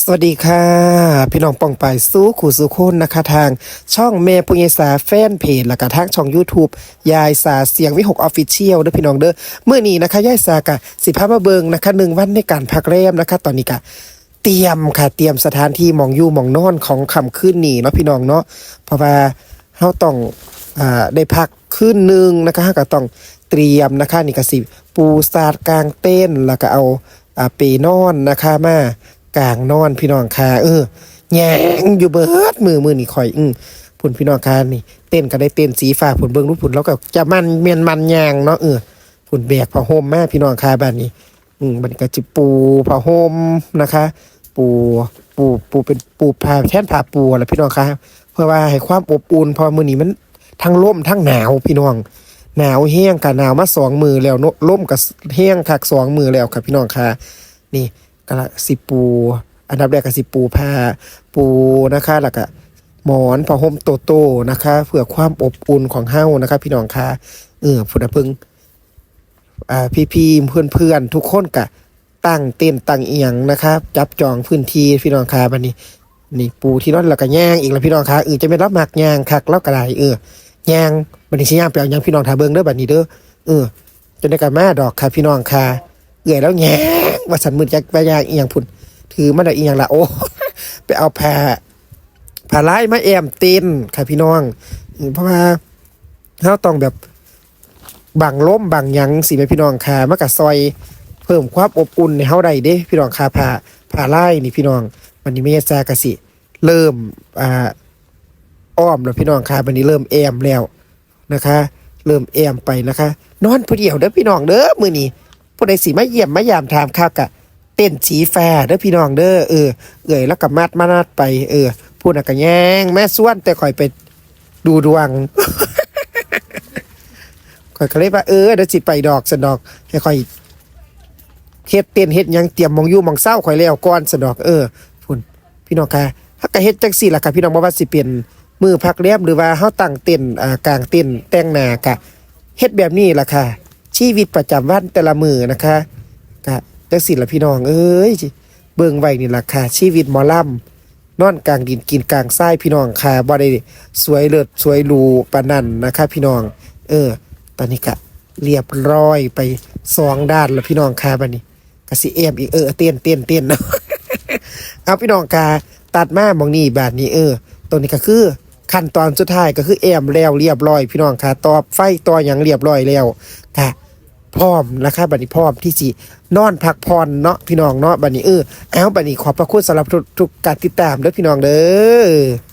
สวัสดีค่ะ พี่น้องปองไปสู้ขู่สู้คนนะคะ ทางช่องเมย์ปุญญสาแฟนเพจและก็ทางช่อง YouTube ยายสาเสียงวิหกออฟฟิเชียลเด้อพี่น้องเด้อเมื่อนี้นะคะ ยายสากะสิพามาเบิงนะคะหนึ่งวันในการพักแรมนะคะ ตอนนี้กะเตรียมค่ะ เตรียมสถานที่หมองยู่หมองนอนของคำขึ้นนี่เนาะพี่น้องเนาะเพราะว่าเฮาต้องอ่าได้พักคืนหนึ่งนะคะก็ต้องเตรียมนะคะนี่ก็สิปูสาดกลางเต้นแล้วก็เอาอ่าเปนอนนะคะมา กลางนอนพี่น้องค่ะเออแยงอยู่เบิดมือมือนี่คอย อือพุ่นพี่น้องค่ะนี่ เต้นก็ได้เต้นสีฟ้าพุ่นเบิ่งรูปพุ่นแล้วก็จะมันเมียนมันยางเนาะเออพุ่นแบกผ้าห่มแมาพี่น้องค่ะบ้านนี้ อืมบันก็จิปูผ้าห่มนะคะ ปูปูปูเป็นปูผ้าแท่นผ้าปูอะไรพี่น้องคะเพื่อว่าให้ความอบอุ่นพอมือนี้มันทั้งล่มทั้งหนาวพี่น้องหนาวแห้งค่ะหนาวมาสองมือแล้วเนอะล่มกับแห้งคักสองมือแล้วค่ะพี่น้องค่ะนี่ ก็ละสิปู อันดับแรกก็สิปูผ้าปูนะคะแล้วก็หมอนผ้าห่มโตโตๆนะคะเพื่อความอบอุ่นของเฮานะคะ พี่น้องค่ะเออพุ่นนะเพิ่งอ่าพี่ๆเพื่อนๆทุกคนกะตั้งเต้นตั้งเอียงนะครับ จับจองพื้นที่พี่น้องคาบันนี้นี่ปูที่นอนแล้วก็ย่างอีกแล้วพี่น้องคาเออจะไม่รับหมักย่างคักแล้วก็ได้เออย่างบันนี้สิย่างไปเอาย่างพี่น้องทาเบิงเด้อบัดนี้เด้อเออจนได้กันมาดอกค่ะพี่น้องคา เอื่อยแล้วแง่ว่าสันมือจะไปยางเอียงพุ่น ถือมาได้เอียงละโอ้ไปเอาแพรแพรไล่มาแอมเต้นค่ะพี่น้อง เพราะว่าเราต้องแบบบางล้มบางยังสิแม่พี่น้องค่ะมากะซอย เพิ่มความอบอุ่นในเฮาได้เด้พี่น้องค่ะผ่าผ่าไล่นี่พี่น้องวันนี้แม่แซากะสิ เริ่มอ่าอ้อมแล้วพี่น้องค่ะวันนี้เริ่มแอมแล้วนะคะ เริ่มแอมไปนะคะ นอนผู้เดียวเด้อพี่น้องเด้อมื้อนี้ ผู้ใดสิมาเยี่ยมมายามถามข้าวกะเต้นสีฟ้าเด้อพี่น้องเด้อเออเอ่ยแล้วก็มัดมานาดไป เออพูดน่ะก็แย่งแม่ส่วนแต่คอยไปดูดวงข่อยก็เลยว่าเออเดี๋ยวสิไปดอกสนดอกให้ข่อยเฮ็ดเต้นเฮ็ดยังเตรียมมองอยู่มองเศร้าข่อยแล้วก่อนสนดอกเออพุ่นพี่น้องค่ะถ้าก็เฮ็ดจังซี่ล่ะค่ะพี่น้องบ่ว่าสิเป็นมือพักเรียบหรือว่าเฮาตั้งเต้นอ่ากลางเต้นแต่งหน้ากะเฮ็ดแบบนี้ล่ะค่ะ ชีวิตประจำวันแต่ละมือนะคะกะจังซี่ล่ะพี่น้องเอ้ยเบิ่งไว้นี่ล่ะค่ะชีวิตหมอลำนอนกลางดินกินกลางทรายพี่น้องค่ะบ่ได้สวยเลิศสวยรูปานนั้นนะคะ พี่น้อง เออ ตอนนี้ก็เรียบร้อยไปสองด้านแล้วพี่น้องค่ะบัดนี้ก็สิเอมอีกเออเต้นเต้นเต้นเนาะเอาพี่น้องค่ะตัดมาหมองนี่บาดนี้เออตัวนี้ก็คือ ขั้นตอนสุดท้ายก็คือแอมแล้วเรียบร้อยพี่น้องค่ะต่อไฟต่ออย่างเรียบร้อยแล้วค่ะพร้อมนะคะบัดนี้พร้อมที่สินอนพักผ่อนเนาะพี่น้องเนาะบัดนี้เออแอลบัดนี้ขอบพระคุณสำหรับทุกทุกการติดตามเด้อพี่น้องเด้อ